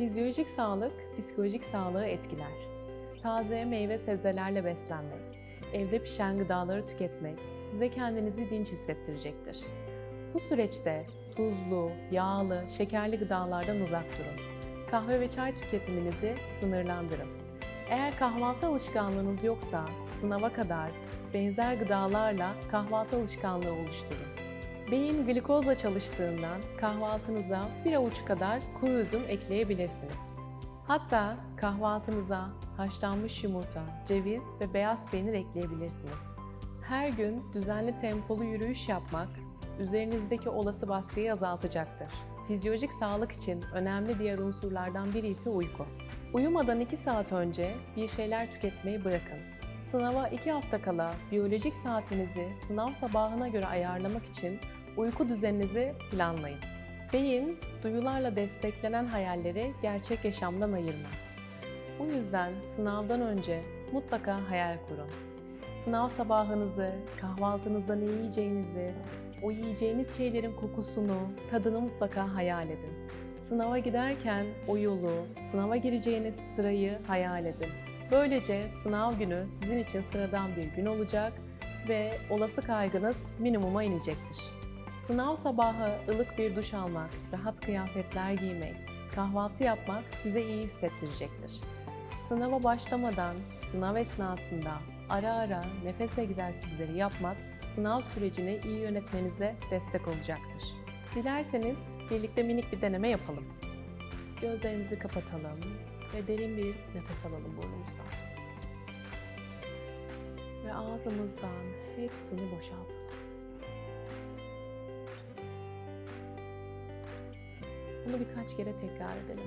Fizyolojik sağlık, psikolojik sağlığı etkiler. Taze meyve sebzelerle beslenmek, evde pişen gıdaları tüketmek size kendinizi dinç hissettirecektir. Bu süreçte tuzlu, yağlı, şekerli gıdalardan uzak durun. Kahve ve çay tüketiminizi sınırlandırın. Eğer kahvaltı alışkanlığınız yoksa sınava kadar benzer gıdalarla kahvaltı alışkanlığı oluşturun. Beyin glikozla çalıştığından kahvaltınıza bir avuç kadar kuru üzüm ekleyebilirsiniz. Hatta kahvaltınıza haşlanmış yumurta, ceviz ve beyaz peynir ekleyebilirsiniz. Her gün düzenli tempolu yürüyüş yapmak üzerinizdeki olası baskıyı azaltacaktır. Fizyolojik sağlık için önemli diğer unsurlardan biri ise uyku. Uyumadan 2 saat önce bir şeyler tüketmeyi bırakın. Sınava 2 hafta kala biyolojik saatinizi sınav sabahına göre ayarlamak için uyku düzeninizi planlayın. Beyin, duyularla desteklenen hayalleri gerçek yaşamdan ayırmaz. Bu yüzden sınavdan önce mutlaka hayal kurun. Sınav sabahınızı, kahvaltınızda ne yiyeceğinizi, o yiyeceğiniz şeylerin kokusunu, tadını mutlaka hayal edin. Sınava giderken o yolu, sınava gireceğiniz sırayı hayal edin. Böylece sınav günü sizin için sıradan bir gün olacak ve olası kaygınız minimuma inecektir. Sınav sabahı ılık bir duş almak, rahat kıyafetler giymek, kahvaltı yapmak size iyi hissettirecektir. Sınava başlamadan, sınav esnasında ara ara nefes egzersizleri yapmak sınav sürecini iyi yönetmenize destek olacaktır. Dilerseniz birlikte minik bir deneme yapalım. Gözlerimizi kapatalım ve derin bir nefes alalım burnumuzdan. Ve ağzımızdan hepsini boşaltalım. Bunu birkaç kere tekrar edelim.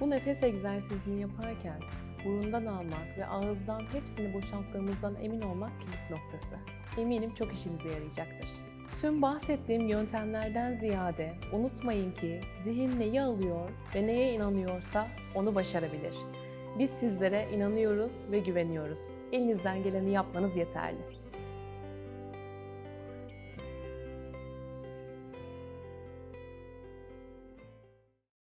Bu nefes egzersizini yaparken burundan almak ve ağızdan hepsini boşalttığımızdan emin olmak kilit noktası. Eminim çok işinize yarayacaktır. Tüm bahsettiğim yöntemlerden ziyade unutmayın ki zihin neyi alıyor ve neye inanıyorsa onu başarabilir. Biz sizlere inanıyoruz ve güveniyoruz. Elinizden geleni yapmanız yeterli.